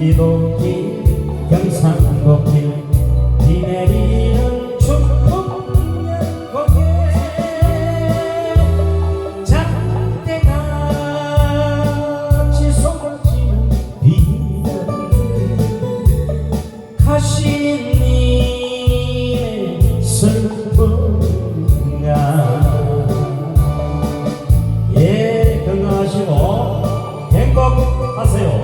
기독기 영산곡기 비 내리는 축복곡에 장대같이 속을 치는 비는 가시님의 슬픔가? 예경하시고 행복하세요.